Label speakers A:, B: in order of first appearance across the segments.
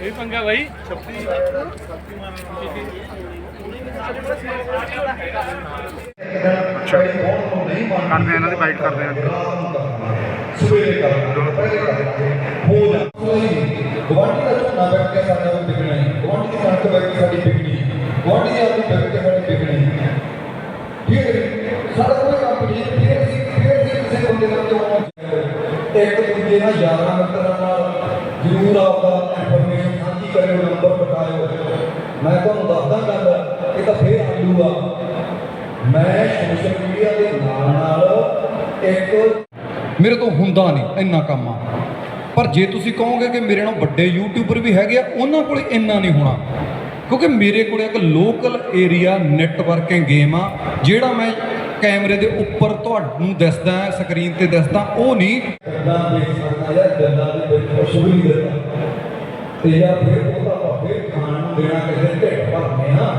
A: ਇਹ ਪੰਗਾ ਬਾਈ।
B: ਕਰਦੇ ਇਹਨਾਂ ਦੀ ਬਾਈਟ ਕਰਦੇ ਆ।
C: ਸਵੇਰੇ ਕਰਨਾ ਹੋ ਜਾ ਗਵਾਂਢੀ ਦਾ ਝੋਨਾ ਬੈਠ ਕੇ ਸਾਡਾ ਉਹ ਵਿਕਣਾ ਹੈ ਗਵਾਂਢੀ ਦੀ ਕਣਕ ਬੈਠ ਕੇ ਸਾਡੀ ਵਿਕਣੀ ਗਵਾਂਢੀ ਦੀ ਆਪਣੀ ਬੈਠ ਕੇ ਸਾਡੀ ਵਿਕਣੀ ਠੀਕ ਹੈ ਸਾਡਾ ਕੋਈ ਕੰਪਨੀ ਫਿਰ ਅਸੀਂ ਫਿਰ ਅਸੀਂ ਕਿਸੇ ਬੰਦੇ ਨਾਲ ਕਿਉਂ ਇੱਕ ਦੂਜੇ ਨਾਲ ਯਾਰਾਂ ਮਿੱਤਰਾਂ ਨਾਲ ਜ਼ਰੂਰ ਆਪਦਾ ਇਨਫੋਰਮੇਸ਼ਨ ਸਾਂਝੀ ਕਰਿਓ ਨੰਬਰ ਬਤਾਇਓ ਮੈਂ ਤੁਹਾਨੂੰ ਦੱਸਦਾ ਗੱਲ, ਇਹ ਤਾਂ ਫੇਰ ਆਲੂ ਮੈਂ ਸੋਸ਼ਲ ਮੀਡੀਆ ਦੇ ਨਾਲ ਨਾਲ ਇੱਕ
D: ਮੇਰੇ ਤੋਂ ਹੁੰਦਾ ਨਹੀਂ ਇੰਨਾ ਕੰਮ ਆ। ਪਰ ਜੇ ਤੁਸੀਂ ਕਹੋਗੇ ਕਿ ਮੇਰੇ ਨਾਲ ਵੱਡੇ ਯੂਟਿਊਬਰ ਵੀ ਹੈਗੇ ਆ, ਉਹਨਾਂ ਕੋਲ ਇੰਨਾ ਨਹੀਂ ਹੋਣਾ। ਕਿਉਂਕਿ ਮੇਰੇ ਕੋਲ ਇੱਕ ਲੋਕਲ ਏਰੀਆ ਨੈਟਵਰਕਿੰਗ ਗੇਮ ਆ, ਜਿਹੜਾ ਮੈਂ ਕੈਮਰੇ ਦੇ ਉੱਪਰ ਤੁਹਾਨੂੰ ਦੱਸਦਾ ਸਕਰੀਨ ਤੇ ਦੱਸਦਾ, ਉਹ ਨਹੀਂ।
C: ਗੱਲਾਂ ਦੇਖ ਸਕਦਾ ਜਾਂ ਗੱਲਾਂ ਦੇ ਵਿੱਚ ਖੁਸ਼ਬੂ ਨਹੀਂ ਦਿੰਦਾ ਤੇ ਯਾਰ ਫਿਰ ਉਹ ਤਾਂ ਖਾਣ ਨੂੰ ਦੇਣਾ ਕਿਸੇ ਢਿੱਡ ਭਰਨੇ ਆ।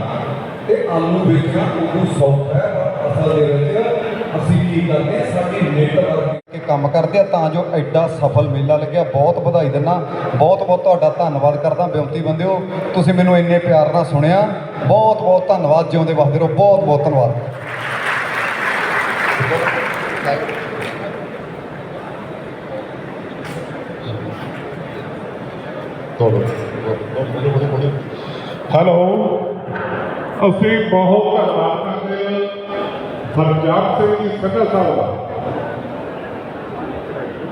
C: ਤੇ ਆਲੂ ਵੇਚਣਾ ਉਦੋਂ ਸੌਖਾ ਹੈ ਅਸਲ ਦੇ ਵਿੱਚ ਅਸੀਂ ਕੀ ਕਰਦੇ ਆ, ਸਾਡੀ ਨੈਟਵਰਕ
D: ਕੰਮ ਕਰਦੇ ਆ, ਤਾਂ ਜੋ ਐਡਾ ਸਫਲ ਮੇਲਾ ਲੱਗਿਆ। ਬਹੁਤ ਵਧਾਈ ਦਿੰਦਾ। ਬਹੁਤ ਬਹੁਤ ਤੁਹਾਡਾ ਧੰਨਵਾਦ ਕਰਦਾ ਬੇਨਤੀ ਬੰਦਿਓ। ਤੁਸੀਂ ਮੈਨੂੰ ਇੰਨੇ ਪਿਆਰ ਨਾਲ ਸੁਣਿਆ। ਬਹੁਤ ਬਹੁਤ ਧੰਨਵਾਦ। ਜਿਉਂਦੇ ਵਸਦੇ ਰਹੋ। ਬਹੁਤ ਬਹੁਤ ਧੰਨਵਾਦ।
E: ਹੈਲੋ। ਅਸੀਂ ਬਹੁਤ ਧੰਨਵਾਦ ਕਰਦੇ ਹਾਂ। ਹਰਜਾਪ ਸਿੰਘ ਜੀ, ਸੰਧਾ ਸਾਹਿਬ ਦਾ।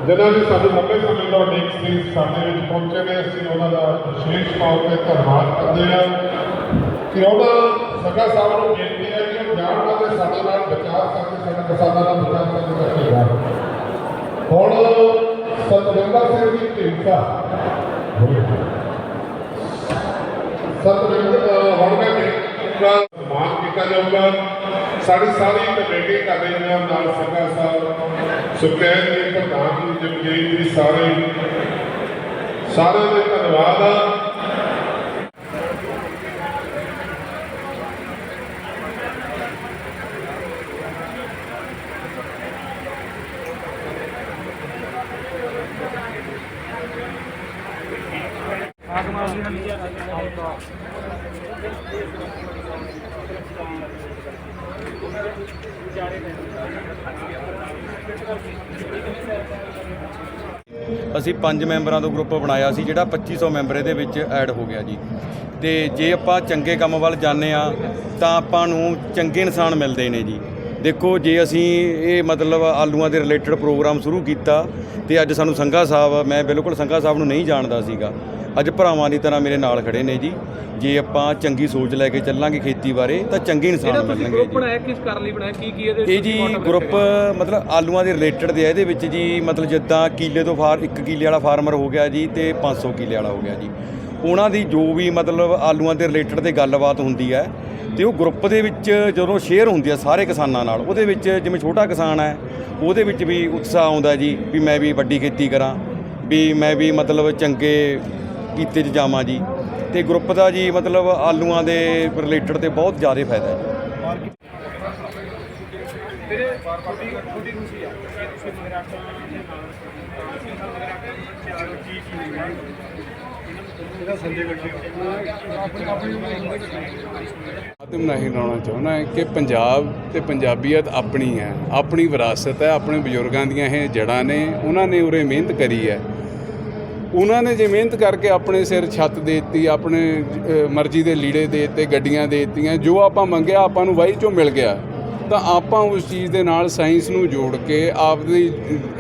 E: ਜਿਨ੍ਹਾਂ ਨੇ ਸਾਡੇ ਲੰਬੇ ਸਮੇਂ ਤੋਂ ਅਨੇਕ ਸਟੇਜ ਸਾਡੇ ਵਿੱਚ ਪਹੁੰਚੇ ਨੇ, ਅਸੀਂ ਉਹਨਾਂ ਦਾ ਵਿਸ਼ੇਸ਼ ਤੌਰ ਤੇ ਧੰਨਵਾਦ ਕਰਦੇ ਹਾਂ। ਕਿ ਉਹਨਾਂ ਸੰਧਾ ਸਾਹਿਬ ਨੂੰ ਬੇਨਤੀ ਹੈ ਕਿ ਉਹ ਜਾਣਦਾ ਤੇ ਸਾਡੇ ਨਾਲ ਬਚਾਅ ਸਕਦੇ ਸਾਡੇ ਕਿਸਾਨਾਂ ਨਾਲ ਵਿਚਾਰ ਸਕਦੇ ਰੱਖੇਗਾ ਹੁਣ ਸਤਵਿੰਦਰ ਸਿੰਘ ਜੀ ਢੀਂਡਸਾ ਸਤਿਗੁਰੂ ਹੁਣ ਮੈਂ ਦਾ ਕੀਤਾ ਜਾਊਗਾ ਸਾਡੀ ਸਾਰੀ ਕਮੇਟੀ ਕਰਦੇ ਨੇ ਨਾਲ ਸੰਗਾ ਸਾਹਿਬ ਸੁਖੈਨ ਜੀ, ਪ੍ਰਧਾਨ ਜੀ, ਜਗਜੀਤ ਜੀ ਸਾਰੇ। ਸਾਰਿਆਂ ਦੇ ਧੰਨਵਾਦ ਆ।
F: ਅਸੀਂ ਪੰਜ ਮੈਂਬਰਾਂ ਦਾ ਗਰੁੱਪ ਬਣਾਇਆ ਸੀ, ਜਿਹੜਾ 2500 ਮੈਂਬਰ ਇਹਦੇ ਵਿੱਚ ਐਡ ਹੋ ਗਿਆ ਜੀ। ਤੇ ਜੇ ਆਪਾਂ ਚੰਗੇ ਕੰਮ ਵੱਲ ਜਾਂਦੇ ਆ ਤਾਂ ਆਪਾਂ ਨੂੰ ਚੰਗੇ ਇਨਸਾਨ ਮਿਲਦੇ ਨੇ ਜੀ। ਦੇਖੋ ਜੇ ਅਸੀਂ ਇਹ ਮਤਲਬ ਆਲੂਆਂ ਦੇ ਰਿਲੇਟਡ ਪ੍ਰੋਗਰਾਮ ਸ਼ੁਰੂ ਕੀਤਾ ਤੇ ਅੱਜ ਸਾਨੂੰ ਸੰਘਾ ਸਾਹਿਬ ਮੈਂ ਬਿਲਕੁਲ ਸੰਘਾ ਸਾਹਿਬ ਨੂੰ ਨਹੀਂ ਜਾਣਦਾ ਸੀਗਾ। ਅੱਜ ਭਰਾਵਾਂ ਦੀ ਤਰ੍ਹਾਂ ਮੇਰੇ ਨਾਲ ਖੜੇ ਨੇ ਜੀ। ਜੇ ਆਪਾਂ ਚੰਗੀ ਸੋਚ ਲੈ ਕੇ ਚੱਲਾਂਗੇ ਖੇਤੀ ਬਾਰੇ ਤਾਂ ਚੰਗੇ ਇਨਸਾਨ
A: ਗਰੁੱਪ
F: ਜੀ।
A: ਬਣਾਇਆ ਕਿਸ ਕਰਨ ਲਈ ਬਣਾਇਆ ਕੀ ਕੀ ਇਹਦੇ
F: ਇਹ ਜੀ ਗਰੁੱਪ? ਮਤਲਬ ਆਲੂਆਂ ਦੇ ਰਿਲੇਟਡ ਦੇ ਆ ਇਹਦੇ ਵਿੱਚ ਜੀ ਮਤਲਬ ਜਿੱਦਾਂ ਕਿੱਲੇ ਤੋਂ ਫਾਰ 1 ਕਿੱਲੇ ਵਾਲਾ ਫਾਰਮਰ ਹੋ ਗਿਆ ਜੀ ਤੇ 500 ਕਿੱਲੇ ਵਾਲਾ ਹੋ ਗਿਆ ਜੀ। ਉਹਨਾਂ ਦੀ ਜੋ ਵੀ ਮਤਲਬ ਆਲੂਆਂ ਦੇ ਰਿਲੇਟਡ ਤੇ ਗੱਲਬਾਤ ਹੁੰਦੀ ਹੈ ਤੇ ਉਹ ਗਰੁੱਪ ਦੇ ਵਿੱਚ ਜਦੋਂ ਸ਼ੇਅਰ ਹੁੰਦੀ ਆ ਸਾਰੇ ਕਿਸਾਨਾਂ ਨਾਲ ਉਹਦੇ ਵਿੱਚ ਜਿਵੇਂ ਛੋਟਾ ਕਿਸਾਨ ਹੈ ਉਹਦੇ ਵਿੱਚ ਵੀ ਉਤਸ਼ਾਹ ਆਉਂਦਾ ਜੀ ਵੀ ਮੈਂ ਵੀ ਵੱਡੀ ਖੇਤੀ ਕਰਾਂ ਵੀ ਮੈਂ ਵੀ ਮਤਲਬ ਚੰਗੇ ਕੀਤੇ 'ਚ ਜਾਵਾਂ ਜੀ ਤੇ ਗਰੁੱਪ ਦਾ ਜੀ ਮਤਲਬ ਆਲੂਆਂ ਦੇ ਰਿਲੇਟਡ ਤੇ ਬਹੁਤ ਜ਼ਿਆਦਾ ਫਾਇਦਾ ਹੈ ਜੀ
A: ਵੀਰੇ ਛੋਟੀ ਛੋਟੀ ਖੁਸ਼ੀ ਆ ਕਿ ਤੁਸੀਂ ਮੇਰਾ ਕੰਮ ਦੇ ਨਾਲ ਅਸੀਂ ਨਾਲ ਮੇਰਾ ਕੰਮ ਚਾਰ ਚੀਜ਼ ਹੀ ਨਹੀਂ
G: ਆਤਮ ਨਹੀਂ ਲਾਉਣਾ ਚਾਹੁੰਦਾ ਹੈ ਕਿ ਪੰਜਾਬ ਤੇ ਪੰਜਾਬੀਅਤ ਆਪਣੀ ਹੈ, ਆਪਣੀ ਵਿਰਾਸਤ ਹੈ, ਆਪਣੇ ਬਜ਼ੁਰਗਾਂ ਦੀਆਂ ਇਹ ਜੜ੍ਹਾਂ ਨੇ, ਉਹਨਾਂ ਨੇ ਉਰੇ ਮਿਹਨਤ ਕਰੀ ਹੈ। ਉਹਨਾਂ ਨੇ ਜੇ ਮਿਹਨਤ ਕਰਕੇ ਆਪਣੇ ਸਿਰ ਛੱਤ ਦੇ ਦਿੱਤੀ, ਆਪਣੇ ਮਰਜ਼ੀ ਦੇ ਲੀੜੇ ਦੇ ਦਿੱਤੇ, ਗੱਡੀਆਂ ਦੇ ਦਿੱਤੀਆਂ, ਜੋ ਆਪਾਂ ਮੰਗਿਆ ਆਪਾਂ ਨੂੰ ਵਾਹੀ ਚੋਂ ਮਿਲ ਗਿਆ। ਤਾਂ ਆਪਾਂ ਉਸ ਚੀਜ਼ ਦੇ ਨਾਲ ਸਾਇੰਸ ਨੂੰ ਜੋੜ ਕੇ, ਆਪਦੀ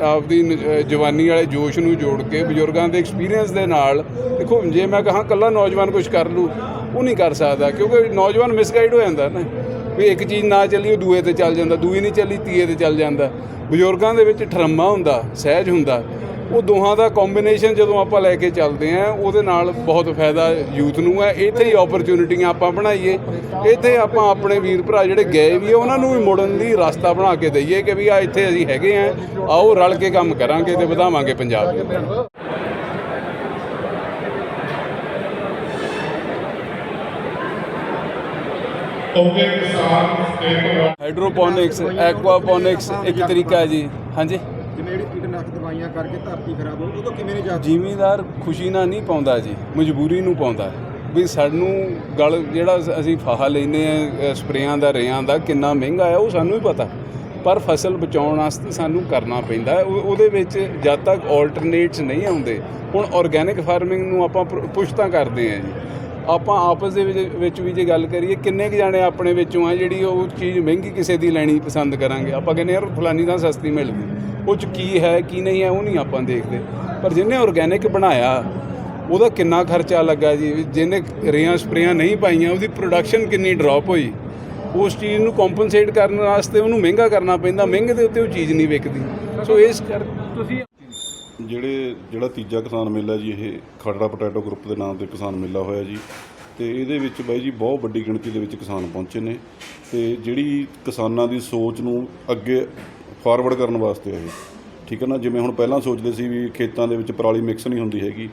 G: ਆਪਦੀ ਜਵਾਨੀ ਵਾਲੇ ਜੋਸ਼ ਨੂੰ ਜੋੜ ਕੇ, ਬਜ਼ੁਰਗਾਂ ਦੇ ਐਕਸਪੀਰੀਅੰਸ ਦੇ ਨਾਲ, ਦੇਖੋ, ਜੇ ਮੈਂ ਕਹਾਂ ਕੱਲਾ ਨੌਜਵਾਨ ਕੁਝ ਕਰ ਲੂ, ਉਹ ਨਹੀਂ ਕਰ ਸਕਦਾ, ਕਿਉਂਕਿ ਨੌਜਵਾਨ ਮਿਸਗਾਈਡ ਹੋ ਜਾਂਦਾ ਨਾ। ਵੀ ਇੱਕ ਚੀਜ਼ ਨਾ ਚੱਲੀ, ਉਹ ਦੂਏ ਤੇ ਚੱਲ ਜਾਂਦਾ, ਦੂਈ ਨਹੀਂ ਚੱਲੀ, ਤੀਏ ਤੇ ਚੱਲ ਜਾਂਦਾ। ਬਜ਼ੁਰਗਾਂ ਦੇ ਵਿੱਚ ਠਰਮਾ ਹੁੰਦਾ, ਸਹਿਜ ਹੁੰਦਾ। ਉਹ ਦੋਹਾਂ ਦਾ ਕੰਬੀਨੇਸ਼ਨ ਜਦੋਂ ਆਪਾਂ ਲੈ ਕੇ ਚੱਲਦੇ ਆਂ ਉਹਦੇ ਨਾਲ ਬਹੁਤ ਫਾਇਦਾ ਯੂਥ ਨੂੰ ਹੈ। ਇੱਥੇ ਹੀ ਓਪਰਚੁਨਿਟੀਆਂ ਆਪਾਂ ਬਣਾਈਏ। ਇੱਥੇ ਆਪਾਂ ਆਪਣੇ ਵੀਰ ਭਰਾ ਜਿਹੜੇ ਗਏ ਵੀ ਆ, ਉਹਨਾਂ ਨੂੰ ਵੀ ਮੁੜਨ ਦੀ ਰਸਤਾ ਬਣਾ ਕੇ ਦਈਏ ਕਿ ਵੀ ਆ ਇੱਥੇ ਅਸੀਂ ਹੈਗੇ ਆਂ ਆਓ ਰਲ ਕੇ ਕੰਮ ਕਰਾਂਗੇ ਤੇ ਵਧਾਵਾਂਗੇ ਪੰਜਾਬ ਨੂੰ।
E: ਤੋਂ
G: ਹਾਈਡਰੋਪੋਨਿਕਸ ਐਕਵਾਪੋਨਿਕਸ ਇੱਕ ਤਰੀਕਾ ਹੈ ਜੀ। ਹਾਂਜੀ?
A: ਜਿਵੇਂ ਜਿਹੜੀ ਕੀਟਨਾਸ਼ਕ ਦਵਾਈਆਂ ਕਰਕੇ ਧਰਤੀ ਖਰਾਬ ਹੋ ਉਹ ਤੋਂ ਕਿਵੇਂ ਨਹੀਂ
G: ਜ਼ਿਮੀਂਦਾਰ ਖੁਸ਼ੀ ਨਾਲ ਨਹੀਂ ਪਾਉਂਦਾ ਜੀ, ਮਜਬੂਰੀ ਨੂੰ ਪਾਉਂਦਾ। ਵੀ ਸਾਨੂੰ ਗਲ, ਜਿਹੜਾ ਅਸੀਂ ਫਾਹਾ ਲੈਨੇ ਆ ਸਪਰੇਆਂ ਦਾ ਰੇਆਂ ਦਾ, ਕਿੰਨਾ ਮਹਿੰਗਾ ਆ ਉਹ ਸਾਨੂੰ ਹੀ ਪਤਾ। ਪਰ ਫਸਲ ਬਚਾਉਣ ਵਾਸਤੇ ਸਾਨੂੰ ਕਰਨਾ ਪੈਂਦਾ ਉਹ- ਉਹਦੇ ਵਿੱਚ ਜਦ ਤੱਕ ਆਲਟਰਨੇਟਸ ਨਹੀਂ ਆਉਂਦੇ, ਹੁਣ ਆਰਗੈਨਿਕ ਫਾਰਮਿੰਗ ਨੂੰ ਆਪਾਂ ਪੁਸ਼ ਤਾਂ ਕਰਦੇ ਆ ਜੀ। ਆਪਾਂ ਆਪਸ ਦੇ ਵਿੱਚ ਵਿੱਚ ਵੀ ਜੇ ਗੱਲ ਕਰੀਏ, ਕਿੰਨੇ ਕੁ ਜਾਣੇ ਆਪਣੇ ਵਿੱਚੋਂ ਆ ਜਿਹੜੀ ਉਹ ਚੀਜ਼ ਮਹਿੰਗੀ ਕਿਸੇ ਦੀ ਲੈਣੀ ਪਸੰਦ ਕਰਾਂਗੇ? ਆਪਾਂ ਕਹਿੰਦੇ ਯਾਰ ਫਲਾਨੀ ਤਾਂ ਸਸਤੀ ਮਿਲ ਗਈ। ਉਹ ਚ ਕੀ ਹੈ, ਕੀ ਨਹੀਂ ਹੈ, ਉਹ ਨਹੀਂ ਆਪਾਂ ਦੇਖਦੇ। ਪਰ ਜਿਹਨੇ ਆਰਗੈਨਿਕ ਬਣਾਇਆ, ਉਹਦਾ ਕਿੰਨਾ ਖਰਚਾ ਲੱਗਾ ਜੀ? ਜਿਹਨੇ ਰੇਆਂ ਸਪਰੇਆਂ ਨਹੀਂ ਪਾਈਆਂ, ਉਹਦੀ ਪ੍ਰੋਡਕਸ਼ਨ ਕਿੰਨੀ ਡ੍ਰੌਪ ਹੋਈ? ਉਸ ਚੀਜ਼ ਨੂੰ ਕੰਪਨਸੇਟ ਕਰਨ ਵਾਸਤੇ ਉਹਨੂੰ ਮਹਿੰਗਾ ਕਰਨਾ ਪੈਂਦਾ। ਮਹਿੰਗੇ ਦੇ ਉੱਤੇ ਉਹ ਚੀਜ਼ ਨਹੀਂ ਵਿਕਦੀ। ਸੋ ਇਸ ਕਰ ਤੁਸੀਂ
H: ਜਿਹੜੇ, ਜਿਹੜਾ ਤੀਜਾ ਕਿਸਾਨ ਮੇਲਾ ਜੀ, ਇਹ ਖੜੜਾ ਪੋਟੈਟੋ ਗਰੁੱਪ ਦੇ ਨਾਮ ਤੇ ਕਿਸਾਨ ਮੇਲਾ ਹੋਇਆ ਜੀ। ਤੇ ਇਹਦੇ ਵਿੱਚ ਬਾਈ ਜੀ, ਬਹੁਤ ਵੱਡੀ ਗਿਣਤੀ ਦੇ ਵਿੱਚ ਕਿਸਾਨ ਪਹੁੰਚੇ ਨੇ। ਤੇ ਜਿਹੜੀ ਕਿਸਾਨਾਂ ਦੀ ਸੋਚ ਨੂੰ ਅੱਗੇ ਫਾਰਵਰਡ ਕਰਨ ਵਾਸਤੇ ਇਹ। ਠੀਕ ਹੈ ਨਾ? ਜਿਵੇਂ ਹੁਣ ਪਹਿਲਾਂ ਸੋਚਦੇ ਸੀ ਵੀ ਖੇਤਾਂ ਦੇ ਵਿੱਚ ਪਰਾਲੀ ਮਿਕਸ ਨਹੀਂ ਹੁੰਦੀ ਹੈਗੀ।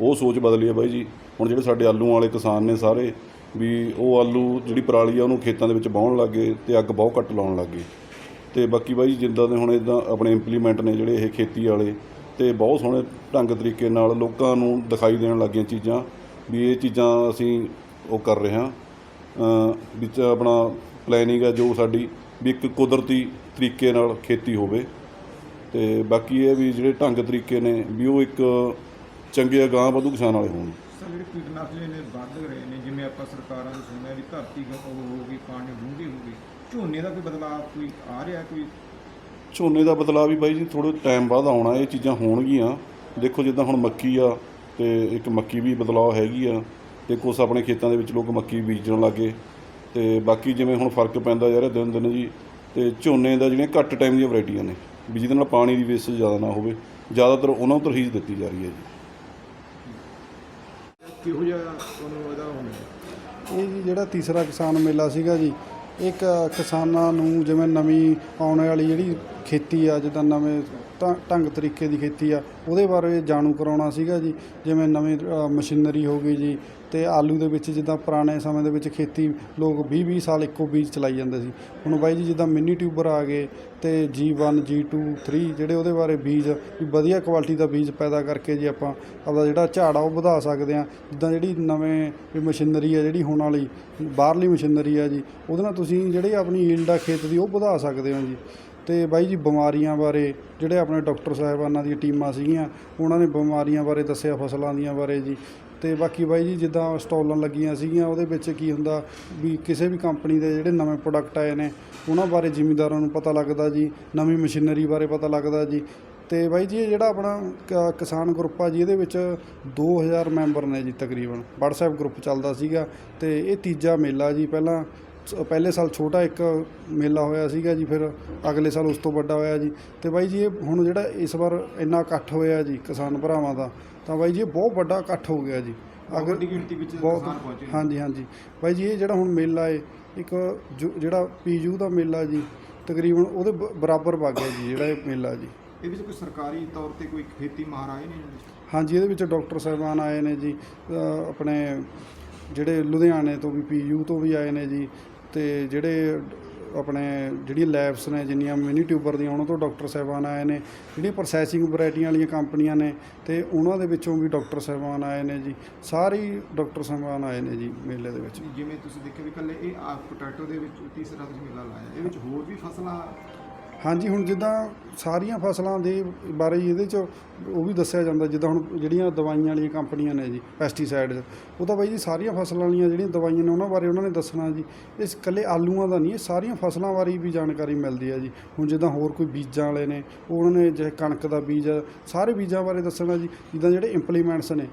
H: ਉਹ ਸੋਚ ਬਦਲੀ ਹੈ ਬਾਈ ਜੀ। ਹੁਣ ਜਿਹੜੇ ਸਾਡੇ ਆਲੂ ਵਾਲੇ ਕਿਸਾਨ ਨੇ ਸਾਰੇ, ਵੀ ਉਹ ਆਲੂ ਜਿਹੜੀ ਪਰਾਲੀ ਆ ਉਹਨੂੰ ਖੇਤਾਂ ਦੇ ਵਿੱਚ ਵਾਹੁਣ ਲੱਗੇ ਤੇ ਅੱਗ ਬਹੁਤ ਘੱਟ ਲਾਉਣ ਲੱਗੇ ਤੇ ਬਾਕੀ ਬਾਈ ਜਿੱਦਾਂ ਦੇ ਹੁਣ ਇਦਾਂ ਆਪਣੇ ਇੰਪਲੀਮੈਂਟ ਨੇ ਜਿਹੜੇ ਇਹ ਖੇਤੀ ਵਾਲੇ, ਤੇ ਬਹੁਤ ਸੋਹਣੇ ਢੰਗ ਤਰੀਕੇ ਨਾਲ ਲੋਕਾਂ ਨੂੰ ਦਿਖਾਈ ਦੇਣ ਲੱਗੀਆਂ ਚੀਜ਼ਾਂ, ਵੀ ਇਹ ਚੀਜ਼ਾਂ ਅਸੀਂ ਉਹ ਕਰ ਰਹੇ ਹਾਂ। ਵਿੱਚ ਆਪਣਾ ਪਲੈਨਿੰਗ ਹੈ ਜੋ ਸਾਡੀ ਵੀ ਇੱਕ ਕੁਦਰਤੀ ਤਰੀਕੇ ਨਾਲ ਖੇਤੀ ਹੋਵੇ। ਤੇ ਬਾਕੀ ਇਹ ਵੀ ਜਿਹੜੇ ਢੰਗ ਤਰੀਕੇ ਨੇ ਵੀ ਉਹ ਇੱਕ ਚੰਗੇ ਅਗਾਂਹ ਵਧੂ ਕਿਸਾਨ ਵਾਲੇ ਹੋਣ।
A: ਸਰ ਜਿਹੜੇ ਕੀਟਨਾਸ਼ਕ ਨੇ ਵੱਧ ਰਹੇ ਨੇ ਜਿਵੇਂ ਆਪਾਂ ਸਰਕਾਰਾਂ ਤੋਂ ਸੁਣਿਆ ਵੀ ਧਰਤੀ ਗ- ਉਹ ਹੋ ਗਈ ਪਾਣੀ ਡੂੰਘੀ ਹੋ ਗਈ ਝੋਨੇ ਦਾ ਕੋਈ ਬਦਲਾਅ ਕੋਈ ਆ ਰਿਹਾ ਕੋਈ?
H: ਝੋਨੇ ਦਾ ਬਦਲਾਅ ਵੀ ਬਾਈ ਜੀ ਥੋੜੇ ਟਾਈਮ ਬਾਅਦ ਆਉਣਾ ਇਹ ਚੀਜ਼ਾਂ ਹੋਣਗੀਆਂ। ਦੇਖੋ ਜਿੱਦਾਂ ਹੁਣ ਮੱਕੀ ਆ ਤੇ ਇੱਕ ਮੱਕੀ ਵੀ ਬਦਲਾਅ ਹੈਗੀ ਆ ਤੇ ਕੁਛ ਆਪਣੇ ਖੇਤਾਂ ਦੇ ਵਿੱਚ ਲੋਕ ਮੱਕੀ ਬੀਜਣ ਲੱਗੇ। ਤੇ ਬਾਕੀ ਜਿਵੇਂ ਹੁਣ ਫ਼ਰਕ ਪੈਂਦਾ ਜਾ ਰਿਹਾ ਦਿਨ ਦਿਨ ਜੀ ਤੇ ਝੋਨੇ ਦਾ ਜਿਹੜੀਆਂ ਘੱਟ ਟਾਈਮ ਦੀਆਂ ਵੈਰਾਈਟੀਆਂ ਨੇ ਵੀ ਜਿਹਦੇ ਨਾਲ ਪਾਣੀ ਦੀ ਵੇਸਟੇਜ ਜ਼ਿਆਦਾ ਨਾ ਹੋਵੇ ਜ਼ਿਆਦਾਤਰ ਉਹਨਾਂ ਨੂੰ ਤਰਜੀਹ ਦਿੱਤੀ ਜਾ ਰਹੀ ਹੈ ਜੀ।
A: ਕਿਹੋ ਜਿਹਾ ਤੁਹਾਨੂੰ ਇਹਦਾ ਹੋਣਾ
I: ਇਹ ਜੀ ਜਿਹੜਾ ਤੀਸਰਾ ਕਿਸਾਨ ਮੇਲਾ ਸੀਗਾ ਜੀ ਇੱਕ ਕਿਸਾਨਾਂ ਨੂੰ ਜਿਵੇਂ ਨਵੀਂ ਆਉਣ ਵਾਲੀ ਜਿਹੜੀ ਖੇਤੀ ਆ ਜਿੱਦਾਂ ਨਵੇਂ ਢੰ- ਢੰਗ ਤਰੀਕੇ ਦੀ ਖੇਤੀ ਆ ਉਹਦੇ ਬਾਰੇ ਜਾਣੂ ਕਰਾਉਣਾ ਸੀਗਾ ਜੀ ਜਿਵੇਂ ਨਵੀਂ ਅ, ਮਸ਼ੀਨਰੀ ਹੋ ਗਈ ਜੀ ਤੇ ਆਲੂ ਦੇ ਵਿੱਚ ਜਿੱਦਾਂ ਪੁਰਾਣੇ ਸਮੇਂ ਦੇ ਵਿੱਚ ਖੇਤੀ ਲੋਕ 20 20 ਸਾਲ ਇੱਕੋ ਬੀਜ ਚਲਾਈ ਜਾਂਦੇ ਸੀ। ਹੁਣ ਬਾਈ ਜੀ ਜਿੱਦਾਂ ਮਿੰਨੀ ਟਿਊਬਰ ਆ ਗਏ ਤੇ G1 G2 3 ਜਿਹੜੇ ਉਹਦੇ ਬਾਰੇ ਬੀਜ ਵੀ ਵਧੀਆ ਕੁਆਲਿਟੀ ਦਾ ਬੀਜ ਪੈਦਾ ਕਰਕੇ ਜੀ ਆਪਾਂ ਆਪਦਾ ਜਿਹੜਾ ਝਾੜ ਆ ਉਹ ਵਧਾ ਸਕਦੇ ਆ ਜਿੱਦਾਂ ਜਿਹੜੀ ਨਵੇਂ ਵੀ ਮਸ਼ੀਨਰੀ ਆ ਜਿਹੜੀ ਹੁਣ ਵਾਲੀ ਬਾਹਰਲੀ ਮਸ਼ੀਨਰੀ ਆ ਜੀ ਉਹਦੇ ਨਾਲ ਤੁਸੀਂ ਜਿਹੜੀ ਆਪਣੀ ਈਲਡ ਆ ਖੇਤ ਦੀ ਉਹ ਵਧਾ ਸਕਦੇ ਹੋ ਜੀ। ਅਤੇ ਬਾਈ ਜੀ ਬਿਮਾਰੀਆਂ ਬਾਰੇ ਜਿਹੜੇ ਆਪਣੇ ਡਾਕਟਰ ਸਾਹਿਬਾਨਾਂ ਦੀਆਂ ਟੀਮਾਂ ਸੀਗੀਆਂ, ਉਹਨਾਂ ਨੇ ਬਿਮਾਰੀਆਂ ਬਾਰੇ ਦੱਸਿਆ ਫਸਲਾਂ ਦੀਆਂ ਬਾਰੇ ਜੀ। ਅਤੇ ਬਾਕੀ ਬਾਈ ਜੀ ਜਿੱਦਾਂ ਸਟਾਲਾਂ ਲੱਗੀਆਂ ਸੀਗੀਆਂ, ਉਹਦੇ ਵਿੱਚ ਕੀ ਹੁੰਦਾ ਵੀ ਕਿਸੇ ਵੀ ਕੰਪਨੀ ਦੇ ਜਿਹੜੇ ਨਵੇਂ ਪ੍ਰੋਡਕਟ ਆਏ ਨੇ, ਉਹਨਾਂ ਬਾਰੇ ਜ਼ਿਮੀਂਦਾਰਾਂ ਨੂੰ ਪਤਾ ਲੱਗਦਾ ਜੀ, ਨਵੀਂ ਮਸ਼ੀਨਰੀ ਬਾਰੇ ਪਤਾ ਲੱਗਦਾ ਜੀ। ਤੇ ਬਾਈ ਜੀ ਇਹ ਜਿਹੜਾ ਆਪਣਾ ਕਿਸਾਨ ਗਰੁੱਪ ਆ ਜੀ, ਇਹਦੇ ਵਿੱਚ 2000 ਮੈਂਬਰ ਨੇ ਜੀ ਤਕਰੀਬਨ। WhatsApp ਗਰੁੱਪ ਚੱਲਦਾ ਸੀਗਾ ਤੇ ਇਹ ਤੀਜਾ ਮੇਲਾ ਜੀ, ਪਹਿਲਾਂ ਪਹਿਲੇ ਸਾਲ ਛੋਟਾ ਇੱਕ ਮੇਲਾ ਹੋਇਆ ਸੀਗਾ ਜੀ ਫਿਰ ਅਗਲੇ ਸਾਲ ਉਸ ਤੋਂ ਵੱਡਾ ਹੋਇਆ ਜੀ ਤੇ ਬਾਈ ਜੀ ਇਹ ਹੁਣ ਜਿਹੜਾ ਇਸ ਵਾਰ ਇੰਨਾ ਇਕੱਠ ਹੋਇਆ ਜੀ ਕਿਸਾਨ ਭਰਾਵਾਂ ਦਾ ਤਾਂ ਬਾਈ ਜੀ ਇਹ ਬਹੁਤ ਵੱਡਾ ਇਕੱਠ ਹੋ ਗਿਆ ਜੀ
A: ਬਹੁਤ ਵੱਡੀ ਗਿਣਤੀ ਵਿੱਚ
I: ਬਹੁਤ-
A: ਕਿਸਾਨ ਪਹੁੰਚੇ।
I: ਹਾਂਜੀ ਹਾਂਜੀ ਬਾਈ ਜੀ ਇਹ ਜਿਹੜਾ ਹੁਣ ਮੇਲਾ ਹੈ ਇੱਕ ਜਿਹੜਾ ਪੀਯੂ ਦਾ ਮੇਲਾ ਜੀ ਤਕਰੀਬਨ ਉਹਦੇ ਬਰਾਬਰ ਵਗ ਗਿਆ ਜੀ ਜਿਹੜਾ ਇਹ ਮੇਲਾ ਜੀ
A: ਇਹ ਵਿੱਚ ਕੋਈ ਸਰਕਾਰੀ ਤੌਰ ਤੇ ਕੋਈ ਖੇਤੀ ਮਾਹਰ ਆਏ ਨੇ ਇਹਦੇ?
I: ਹਾਂਜੀ ਇਹਦੇ ਵਿੱਚ ਡਾਕਟਰ ਸਾਹਿਬਾਨ ਆਏ ਨੇ ਜੀ ਆਪਣੇ ਜਿਹੜੇ ਲੁਧਿਆਣੇ ਤੋਂ ਵੀ ਪੀਯੂ ਤੋਂ ਵੀ ਆਏ ਨੇ ਜੀ ਤੇ ਜਿਹੜੇ ਆਪਣੇ ਜਿਹੜੀਆਂ ਲੈਬਸ ਨੇ ਜਿੰਨੀਆਂ ਮਿਨੀ ਟਿਊਬਰ ਦੀਆਂ ਉਹਨਾਂ ਤੋਂ ਡਾਕਟਰ ਸਾਹਿਬਾਨ ਆਏ ਨੇ ਜਿਹੜੀਆਂ ਪ੍ਰੋਸੈਸਿੰਗ ਵੈਰਾਈਟੀਆਂ ਵਾਲੀਆਂ ਕੰਪਨੀਆਂ ਨੇ ਤੇ ਉਹਨਾਂ ਦੇ ਵਿੱਚੋਂ ਵੀ ਡਾਕਟਰ ਸਾਹਿਬਾਨ ਆਏ ਨੇ ਜੀ। ਸਾਰੇ ਡਾਕਟਰ ਸਾਹਿਬਾਨ ਆਏ ਨੇ ਜੀ ਮੇਲੇ ਦੇ ਵਿੱਚ।
A: ਜਿਵੇਂ ਤੁਸੀਂ ਦੇਖਿਆ ਵੀ ਕੱਲੇ ਇਹ ਆ ਪੋਟੈਟੋ ਦੇ ਵਿੱਚ ਤੀਸਰਾ ਤੁਸੀਂ ਮੇਲਾ ਲਾਇਆ ਇਹ ਵਿੱਚ ਹੋਰ ਵੀ ਫਸਲਾਂ
I: ਹਾਂਜੀ ਹੁਣ ਜਿੱਦਾਂ ਸਾਰੀਆਂ ਫਸਲਾਂ ਦੇ ਬਾਰੇ ਇਹਦੇ ਚ ਉਹ ਵੀ ਦੱਸਿਆ ਜਾਂਦਾ ਜਿੱਦਾਂ ਹੁਣ ਜਿਹੜੀਆਂ ਦਵਾਈਆਂ ਵਾਲੀਆਂ ਕੰਪਨੀਆਂ ਨੇ ਜੀ ਪੈਸਟੀਸਾਈਡ ਉਹ ਤਾਂ ਬਾਈ ਜੀ ਸਾਰੀਆਂ ਫਸਲਾਂ ਵਾਲੀਆਂ ਜਿਹੜੀਆਂ ਦਵਾਈਆਂ ਨੇ ਉਹਨਾਂ ਬਾਰੇ ਉਹਨਾਂ ਨੇ ਦੱਸਣਾ ਜੀ। ਇਸ ਇਕੱਲੇ ਆਲੂਆਂ ਦਾ ਨਹੀਂ ਇਹ ਸਾਰੀਆਂ ਫਸਲਾਂ ਬਾਰੇ ਵੀ ਜਾਣਕਾਰੀ ਮਿਲਦੀ ਹੈ ਜੀ। ਹੁਣ ਜਿੱਦਾਂ ਹੋਰ ਕੋਈ ਬੀਜਾਂ ਵਾਲੇ ਨੇ ਉਹਨਾਂ ਨੇ ਜੇ ਕਣਕ ਦਾ ਬੀਜ ਆ, ਸਾਰੇ ਬੀਜਾਂ ਬਾਰੇ ਦੱਸਣਾ ਜੀ। ਜਿੱਦਾਂ ਜਿਹੜੇ ਇੰਪਲੀਮੈਂਟਸ ਨੇ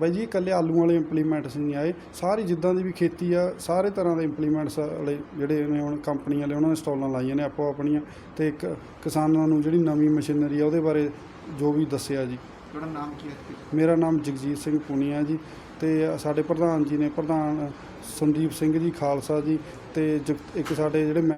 I: ਬਾਈ ਜੀ ਇਕੱਲੇ ਆਲੂਆਂ ਵਾਲੇ ਇੰਪਲੀਮੈਂਟਸ ਨਹੀਂ ਆਏ ਸਾਰੀ ਜਿੱਦਾਂ ਦੀ ਵੀ ਖੇਤੀ ਆ ਸਾਰੇ ਤਰ੍ਹਾਂ ਦੇ ਇੰਪਲੀਮੈਂਟਸ ਵਾਲੇ ਜਿਹੜੇ ਨੇ ਹੁਣ ਕੰਪਨੀਆਂ ਵਾਲੇ ਉਹਨਾਂ ਨੇ ਸਟਾਲਾਂ ਲਾਈਆਂ ਨੇ ਆਪੋ ਆਪਣੀਆਂ ਤੇ ਇੱਕ ਕਿਸਾਨਾਂ ਨੂੰ ਜਿਹੜੀ ਨਵੀਂ ਮਸ਼ੀਨਰੀ ਆ ਉਹਦੇ ਬਾਰੇ ਜੋ ਵੀ ਦੱਸਿਆ ਜੀ।
B: ਤੁਹਾਡਾ ਨਾਮ ਕੀ ਹੈ
I: ਮੇਰਾ ਨਾਮ ਜਗਜੀਤ ਸਿੰਘ ਪੁਨੀਆ ਜੀ ਤੇ ਸਾਡੇ ਪ੍ਰਧਾਨ ਜੀ ਨੇ ਪ੍ਰਧਾਨ ਸੰਦੀਪ ਸਿੰਘ ਜੀ ਖਾਲਸਾ ਜੀ ਤੇ ਜਗ- ਇੱਕ ਸਾਡੇ ਜਿਹੜੇ ਮੈਂ